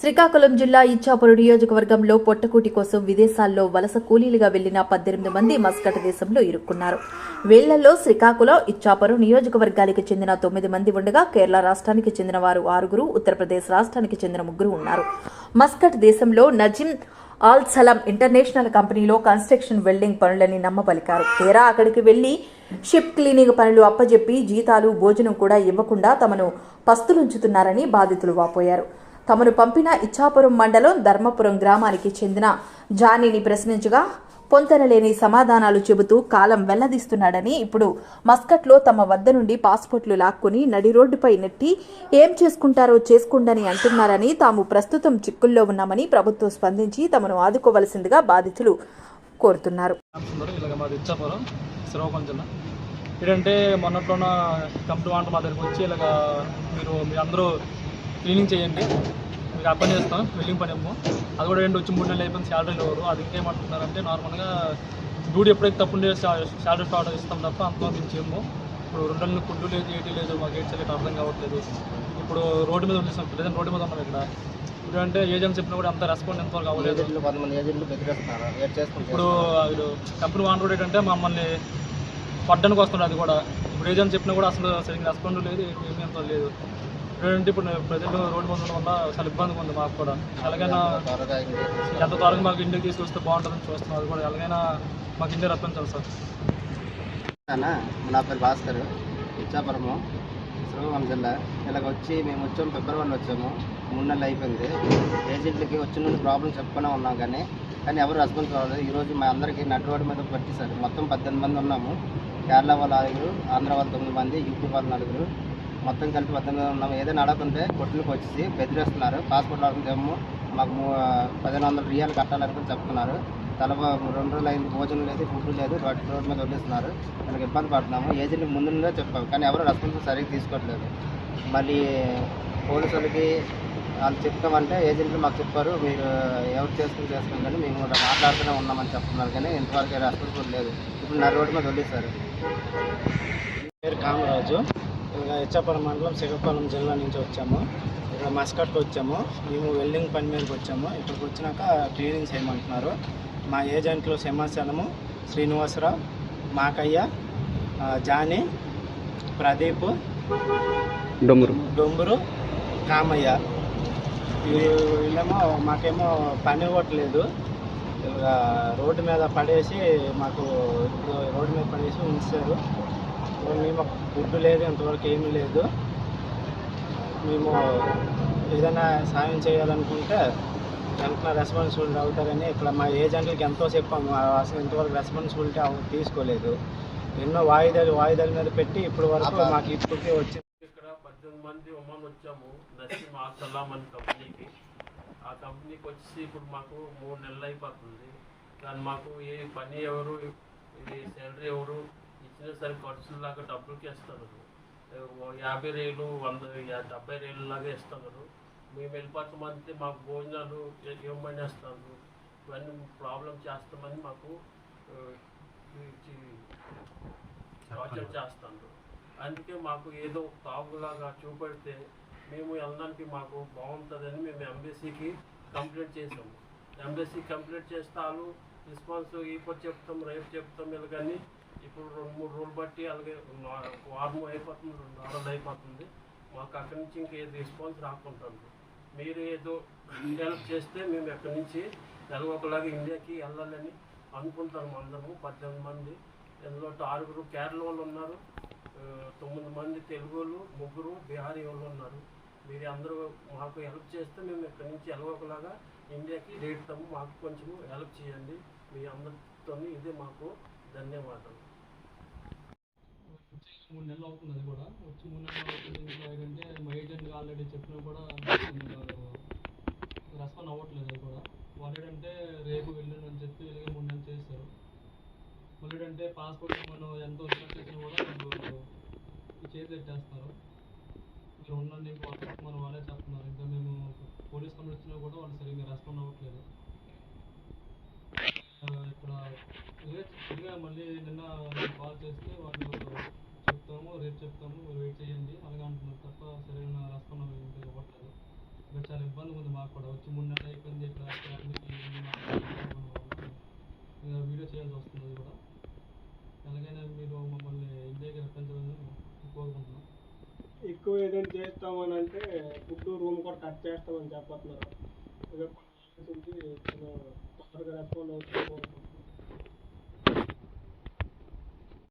శ్రీకాకుళం జిల్లా ఇచ్చాపురం నియోజకవర్గంలో పొట్టకూటి కోసం విదేశాల్లో వలస కూలీలుగా వెళ్ళిన పద్దెనిమిది మంది మస్కట్ దేశంలో ఇరుక్కున్నారు. వీళ్ళలో శ్రీకాకుళం ఇచ్చాపురం నియోజకవర్గానికి చెందిన తొమ్మిది మంది ఉండగా కేరళ రాష్ట్రానికి చెందిన వారు ఆరుగురు ఉత్తరప్రదేశ్ రాష్ట్రానికి చెందిన ముగ్గురు ఉన్నారు. మస్కట్ దేశంలో నజీమ్ ఆల్ సలం ఇంటర్నేషనల్ కంపెనీలో కన్స్ట్రక్షన్ వెల్డింగ్ పనులని నమ్మబలికారు తీరా అక్కడికి వెళ్ళి షిప్ క్లీనింగ్ పనులు అప్పజెప్పి జీతాలు భోజనం కూడా ఇవ్వకుండా తమను పస్తులుంచుతున్నారని బాధితులు వాపోయారు. తమను పంపిన ఇచ్చాపురం మండలం ధర్మపురం గ్రామానికి చెందిన జానీని ప్రశ్నించగా పొంతనలేని సమాధానాలు చెబుతూ కాలం వెల్లదీస్తున్నాడని ఇప్పుడు మస్కట్లో తమ వద్ద నుండి పాస్పోర్ట్లు లాక్కుని నడి రోడ్డుపై నెట్టి ఏం చేసుకుంటారో చేసుకోండని అంటున్నారని తాము ప్రస్తుతం చిక్కుల్లో ఉన్నామని ప్రభుత్వం స్పందించి తమను ఆదుకోవలసిందిగా బాధితులు కోరుతున్నారు. ఏంటంటే మొన్నట్లో కంపెనీ వాంట మా దగ్గరికి వచ్చి ఇలాగ మీరు మీరు అందరూ క్లీనింగ్ చేయండి. మీకు పని చేస్తాం. వెల్డింగ్ పని ఏమో. అది కూడా ఏంటి వచ్చి మూడు నెలలు అయిపోయింది శాలరీ లేవరు అది ఇంకేమంటున్నారంటే నార్మల్గా డ్యూటీ ఎప్పుడైతే తప్పు శాలరీ స్టార్ట్ ఇస్తాం తప్ప మేము చేయము. ఇప్పుడు రెండు నెలలు ఫుడ్ లేదు ఏటీ లేదు మాకు ఏడ్ చేయలేదు అర్థం కావట్లేదు. ఇప్పుడు రోడ్డు మీద వదిలేసాం ప్రజెంట్ రోడ్డు మీద ఉన్నాం ఇక్కడ. ఇప్పుడు అంటే ఏజెంట్ చెప్పినా కూడా అంత రెస్పాండ్ ఎంతవరకు అవ్వలేదు. ఇప్పుడు కంపెనీ వాన్ రోడ్ ఏంటంటే మమ్మల్ని పడ్డానికి వస్తున్నాడు అది కూడా. ఇప్పుడు ఏజెంట్ చెప్పినా కూడా అసలు సరిగ్గా రెస్పాండ్ లేదు ఏమీ అంత లేదు. ఏంటంటే ఇప్పుడు ప్రజెంట్ రోడ్డు మీద వల్ల చాలా ఇబ్బందిగా ఉంది మాకు కూడా. ఎలాగైనా. ఎంత త్వరగా మాకు ఇంటికి తీసుకొస్తే బాగుంటుందని చూస్తున్నాం అది కూడా. ఎలాగైనా మాకు ఇంటికి రప్పించాలి సార్. నా పేరు భాస్కర్ ఇచ్చాపురము శ్రీకాకుళం జిల్లా. ఇలాగ వచ్చి మేము వచ్చాము ఫిబ్రవరిలో వచ్చాము. మూడు నెలలు అయిపోయింది. ఏజెంట్లకి వచ్చిన నుండి ప్రాబ్లం చెప్పుకునే ఉన్నాం కానీ కానీ ఎవరు రెస్పాన్స్ కావాలి ఈరోజు మా అందరికీ నటు రోడ్డు మీద పట్టిస్తారు మొత్తం పద్దెనిమిది మంది ఉన్నాము. కేరళ వాళ్ళు ఐదుగురు ఆంధ్ర వాళ్ళు తొమ్మిది మంది యూపీ వాళ్ళు నలుగురు. మొత్తం కలిపి పద్దెనిమిది ఉన్నాము ఏదైనా అడగకుంటే కొట్టులకు వచ్చేసి బెదిరేస్తున్నారు. పాస్పోర్ట్ అడుగుతాము మాకు పదిహేను వందల రియాలు కట్టాలని చెప్తున్నారు. తల రెండు రోజులు అయింది భోజనం లేదు ఫుడ్ లేదు రోడ్డు రోడ్డు మీద వదిలేస్తున్నారు. మనకి ఇబ్బంది పడుతున్నాము. ఏజెంట్ ముందుగా చెప్పాము కానీ ఎవరు రెస్పాన్స్ సరిగ్గా తీసుకోవట్లేదు. మళ్ళీ పోలీసు వాళ్ళకి వాళ్ళు చెప్తామంటే ఏజెంట్లు మాకు చెప్పారు మీరు ఎవరు చేసుకుని చేసుకుని కానీ మేము కూడా మాట్లాడుతూనే ఉన్నామని చెప్తున్నారు కానీ ఇంతవరకు రెస్పాన్స్ లేదు. ఇప్పుడు నా రోడ్డు మీద వదిలేస్తారు పేరు కామరాజు. ఇంకా ఇచ్చాపురం మండలం శ్రీకాకుళం జిల్లా నుంచి వచ్చాము. ఇక్కడ మస్కట్కి వచ్చాము. మేము వెల్డింగ్ పని మీదకి వచ్చాము. ఇక్కడికి వచ్చినాక క్లీనింగ్ చేయమంటున్నారు. మా ఏజెంట్లు సింహాసనము శ్రీనివాసరావు మాకయ్య జానీ ప్రదీప్ డొమ్మురు డొంబురు కామయ్య. వీళ్ళేమో మాకేమో పని ఇవ్వట్లేదు. రోడ్డు మీద పడేసి మాకు రోడ్డు మీద పడేసి ఉంచారు. మేము ఫుడ్ లేదు ఇంతవరకు ఏమీ లేదు. మేము ఏదైనా సాయం చేయాలనుకుంటే వెంటనే రెస్పాన్సిబిలిటీ అవుతారని ఇక్కడ మా ఏజెంట్లకి ఎంతో చెప్పాము అసలు ఇంతవరకు రెస్పాన్సిబిలిటీ అవ- తీసుకోలేదు. ఎన్నో వాయిదాలు వాయిదాల మీద పెట్టి ఇప్పటి వరకు మాకు ఇప్పటికే వచ్చి ఇక్కడ పద్దెనిమిది మంది ఉమ్మన్ వచ్చాము నసీం ఆసలాం అని కంపెనీకి. ఆ కంపెనీకి వచ్చి ఇప్పుడు మాకు మూడు నెలలు అయిపోతుంది. కానీ మాకు ఏ పని ఎవరు ఇది శాలరీ ఎవరు సరే ఖర్చులాగా డబ్బులకి ఇస్తున్నారు ఓ యాభై రేలు వంద డెబ్బై రేలు లాగా ఇస్తున్నారు మేము వెళ్ళిపోతామంటే మాకు భోజనాలు ఇవ్వమని వేస్తున్నారు ఇవన్నీ ప్రాబ్లం చేస్తామని మాకు టార్చర్ చేస్తున్నారు అందుకే మాకు ఏదో తాగులాగా చూపెడితే మేము వెళ్ళడానికి మాకు బాగుంటుందని మేము ఎంబీసీకి కంప్లైంట్ చేసాము ఎంబీసీ కంప్లైంట్ చేస్తే వాళ్ళు రెస్పాన్స్ ఇప్పుడు చెప్తాం రేపు చెప్తాం కానీ ఇప్పుడు రెండు మూడు రోజులు బట్టి అలాగే వారం అయిపోతుంది రెండు వారాలు అయిపోతుంది. మాకు అక్కడి నుంచి ఇంకే రెస్పాన్స్ రాకుంటుంది. మీరు ఏదో హెల్ప్ చేస్తే మేము ఎక్కడి నుంచి ఎలాగోకలాగా ఇండియాకి వెళ్ళాలని అనుకుంటాము అందరము. పద్దెనిమిది మంది ఇందులో ఆరుగురు కేరళ వాళ్ళు ఉన్నారు తొమ్మిది మంది తెలుగు వాళ్ళు ముగ్గురు బీహారీ వాళ్ళు ఉన్నారు. మీరు అందరూ మాకు హెల్ప్ చేస్తే మేము ఇక్కడి నుంచి ఎలవకలాగా ఇండియాకి రేటుతాము మాకు కొంచెం హెల్ప్ చేయండి. మీ అందరితో ఇదే మాకు ధన్యవాదాలు మూడు నెలలు అవుతుంది అది కూడా. వచ్చి మూడు నెలలు అవుతుంది ఇంకా ఏంటంటే మా ఏజెంట్గా ఆల్రెడీ చెప్పినా కూడా రెస్పాండ్ అవ్వట్లేదు అది కూడా. వాళ్ళు అంటే రేపు వెళ్ళండి అని చెప్పి ఇలాగే మూడు నెలలు చేస్తారు మళ్ళీ అంటే పాస్పోర్ట్ మనం ఎంత వచ్చినా కూడా వాళ్ళు మీరు ఉండండి వాట్సాప్ మనం వాళ్ళే చెప్తున్నారు. ఇంకా మేము పోలీస్ కంప్లైంట్ ఇచ్చినా కూడా వాళ్ళు సరిగ్గా రెస్పాండ్ అవ్వట్లేదు. ఇక్కడ ఇదే మళ్ళీ నిన్న కాల్ చేస్తే వాళ్ళు చెప్తాము రేపు చెప్తాము వెయిట్ చేయండి అలాగే అంటున్నారు తప్ప సరైన రెస్పాండ్ ఇంకా ఇవ్వట్లేదు. ఇక్కడ చాలా ఇబ్బంది ఉంది మాకు కూడా. వచ్చి మూడు నెలలు అయిపోయింది ఇక్కడ వీడియో చేయాల్సి వస్తుంది కూడా. ఎలాగైనా మీరు మమ్మల్ని ఇండియాకి రప్పించాలని కోరుకుంటున్నాం. ఎక్కువ ఏదైనా చేస్తామని అంటే ఫుడ్ రూమ్ కూడా కట్ చేస్తామని చెప్పతున్నారు ఇక కొంచెం తొందరగా రెస్పాండ్ అవుతుంది.